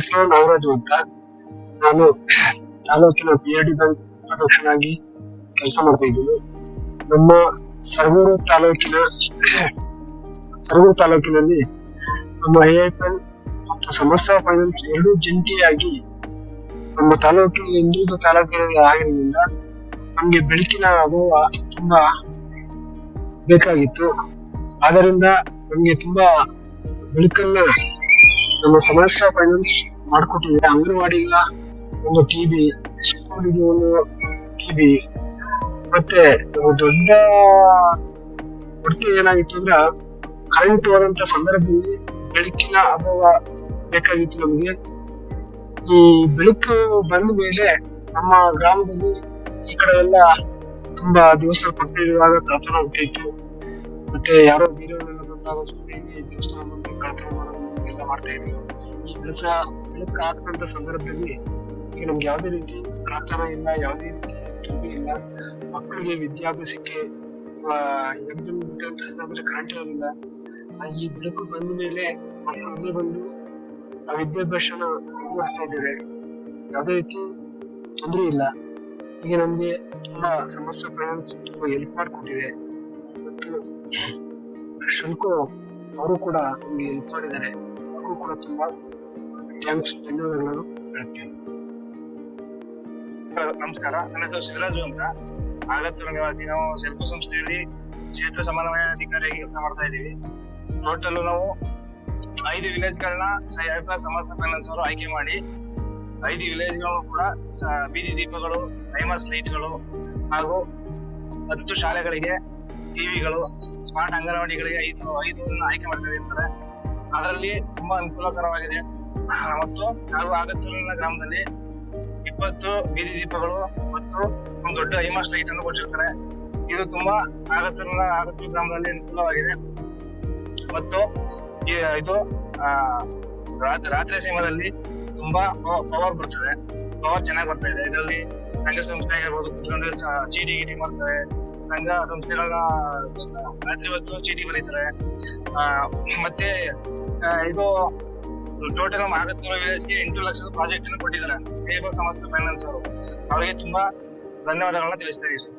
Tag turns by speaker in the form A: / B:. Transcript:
A: ಹೆಸರು ನಾಗರಾಜು ಅಂತ. ನಾನು ತಾಲೂಕಿನ ಪಿ ಆರ್ ಡಿ ಬ್ಯಾಂಕ್ ಅಧ್ಯಕ್ಷನಾಗಿ ಕೆಲಸ ಮಾಡ್ತಾ ಇದ್ದೀನಿ. ನಮ್ಮ ಸರಗೂರು ತಾಲೂಕಿನ, ಸರಗೂರು ತಾಲೂಕಿನಲ್ಲಿ ನಮ್ಮ ಐ ಎಫ್ ಎಲ್ ಮತ್ತು ಸಮಸ್ಯಾ ಫೈನಾನ್ಸ್ ಎರಡೂ ಜಂಟಿಯಾಗಿ ನಮ್ಮ ತಾಲೂಕಿನ, ಹಿಂದುಳಿದ ತಾಲೂಕಿನಲ್ಲಿ ಆಗಿರೋದ್ರಿಂದ ನಮಗೆ ಬೆಳಕಿನ ಅನುಭವ ತುಂಬಾ ಬೇಕಾಗಿತ್ತು. ಆದ್ದರಿಂದ ನಮಗೆ ತುಂಬಾ ಬೆಳಕನ್ನು ನಮ್ಮ ಸಮಸ್ಯಾ ಫೈನಾನ್ಸ್ ಮಾಡಿಕೊಟ್ಟಿದೆ ಅಂಗನವಾಡಿಗ ಒಂದು ಟಿವಿ ಸ್ಕೂಲಿಗೆ ಒಂದು ಟಿವಿ ಮತ್ತೆ ದೊಡ್ಡ ಕೊರತೆ ಏನಾಗಿತ್ತು ಅಂದ್ರೆ ಕರೆಂಟ್ ಹೋದಂತ ಸಂದರ್ಭದಲ್ಲಿ ಬೆಳಕಿನ ಅಭಾವ ಬೇಕಾಗಿತ್ತು ನಮಗೆ. ಈ ಬೆಳಕು ಬಂದ ಮೇಲೆ ನಮ್ಮ ಗ್ರಾಮದಲ್ಲಿ ಈ ಕಡೆ ಎಲ್ಲ ತುಂಬಾ ದಿವಸ ಇರುವಾಗ ಕಳ್ತನ ಆಗ್ತಿತ್ತು ಮತ್ತೆ ಯಾರೋ ಬೇರೆಯವರೆಲ್ಲ ಬಂದಾಗ ದೇವಸ್ಥಾನ ಕಳ್ತನ ಮಾಡೋದು ಎಲ್ಲ ಮಾಡ್ತಾ ಇದ್ರು. ಈ ಬೆಳಕ ಬೆಳಕು ಆಗದಂತ ಸಂದರ್ಭದಲ್ಲಿ ಈಗ ನಮ್ಗೆ ಯಾವುದೇ ರೀತಿ ಪ್ರಾಚಾರ ಇಲ್ಲ, ಯಾವುದೇ ರೀತಿ ತೊಂದರೆ ಇಲ್ಲ. ಮಕ್ಕಳಿಗೆ ವಿದ್ಯಾಭ್ಯಾಸಕ್ಕೆ ಎಕ್ಸಾಮ್ ಬಿಟ್ಟಂತ ಕರೆಂಟ್ ಇರೋದಿಲ್ಲ. ಈ ಬೆಳಕು ಬಂದ ಮೇಲೆ ಮಕ್ಕಳಿಗೆ ಬಂದು ಆ ವಿದ್ಯಾಭ್ಯಾಸನ ಮುಂದುವರಿಸ್ತಾ ಇದ್ದೇವೆ ಯಾವುದೇ ರೀತಿ ತೊಂದರೆ ಇಲ್ಲ. ಈಗ ನಮಗೆ ತುಂಬಾ ಸಮಸ್ಯೆ ಪ್ರಯಾಣ ತುಂಬಾ ಹೆಲ್ಪ್ ಮಾಡಿಕೊಟ್ಟಿದೆ. ಮತ್ತು ಶುಲ್ಕ ಅವರು ಕೂಡ ನಮಗೆ ಹೆಲ್ಪ್ ಮಾಡಿದ್ದಾರೆ. ಅವರು ಕೂಡ ತುಂಬಾ ಥ್ಯಾಂಕ್ಸ್
B: ನಮಸ್ಕಾರ ನನ್ನ ಹೆಸರು ಶಿವರಾಜು ಅಂತ ಆಗತ್ತೂರು ನಿವಾಸಿ ನಾವು ಶಿಲ್ಪ ಸಂಸ್ಥೆಯಲ್ಲಿ ಕ್ಷೇತ್ರ ಸಮನ್ವಯ ಅಧಿಕಾರಿಯಾಗಿ ಕೆಲಸ ಮಾಡ್ತಾ ಇದ್ದೀವಿ ಟೋಟಲ್ ನಾವು ಐದು ವಿಲೇಜ್ಗಳನ್ನ ಸಮಸ್ತ ಫೈನಾನ್ಸ್ ಅವರು ಆಯ್ಕೆ ಮಾಡಿ ಐದು ವಿಲೇಜ್ಗಳು ಕೂಡ ಬೀದಿ ದೀಪಗಳು ಫೇಮಸ್ ಲೈಟ್ಗಳು ಹಾಗೂ ಹತ್ತು ಶಾಲೆಗಳಿಗೆ ಟಿವಿಗಳು ಸ್ಮಾರ್ಟ್ ಅಂಗನವಾಡಿಗಳಿಗೆ ಐದು ಐದು ಆಯ್ಕೆ ಮಾಡ್ತಾ ಇರ್ತಾರೆ ಅದರಲ್ಲಿ ತುಂಬಾ ಅನುಕೂಲಕರವಾಗಿದೆ. ಮತ್ತು ನಾವು ಆಗತ್ತೂರಿನ ಗ್ರಾಮದಲ್ಲಿ ಇಪ್ಪತ್ತು ಬೀದಿ ದೀಪಗಳು ಮತ್ತು ಒಂದು ದೊಡ್ಡ ಐಮಾಸ್ ಲೈಟ್ ಅನ್ನು ಕೊಟ್ಟಿರ್ತಾರೆ. ಇದು ತುಂಬಾ ಆಗತ್ತೂರಿನ ಆಗತ್ತೂರು ಗ್ರಾಮದಲ್ಲಿ ಅನುಕೂಲವಾಗಿದೆ. ಮತ್ತು ಇದು ರಾತ್ರಿ ರಾತ್ರಿ ಸಮಯದಲ್ಲಿ ತುಂಬಾ ಪವರ್ ಬರ್ತದೆ. ಪವರ್ ಚೆನ್ನಾಗಿ ಬರ್ತಾ ಇದೆ. ಇದರಲ್ಲಿ ಸಂಘ ಸಂಸ್ಥೆ ಆಗಿರ್ಬೋದು, ಕುತ್ಕೊಂಡು ಚೀಟಿ ಗೀಟಿ ಮಾಡ್ತಾರೆ. ಸಂಘ ಸಂಸ್ಥೆಗಳ, ರಾತ್ರಿ ಹೊತ್ತು ಚೀಟಿ ಬರೀತಾರೆ. ಮತ್ತೆ ಇದು ಟೋಟಲ್ ಆಗತ್ತೂರು ವಿಲೇಜ್ಗೆ ಎಂಟು ಲಕ್ಷದ ಪ್ರಾಜೆಕ್ಟ್ ಅನ್ನು ಕೊಟ್ಟಿದ್ದಾರೆ. ಹೇಗೋ ಸಮಸ್ತ ಫೈನಾನ್ಸ್ ಅವರು. ಅವರಿಗೆ ತುಂಬಾ ಧನ್ಯವಾದಗಳನ್ನ ತಿಳಿಸ್ತಾ ಇದ್ದೀವಿ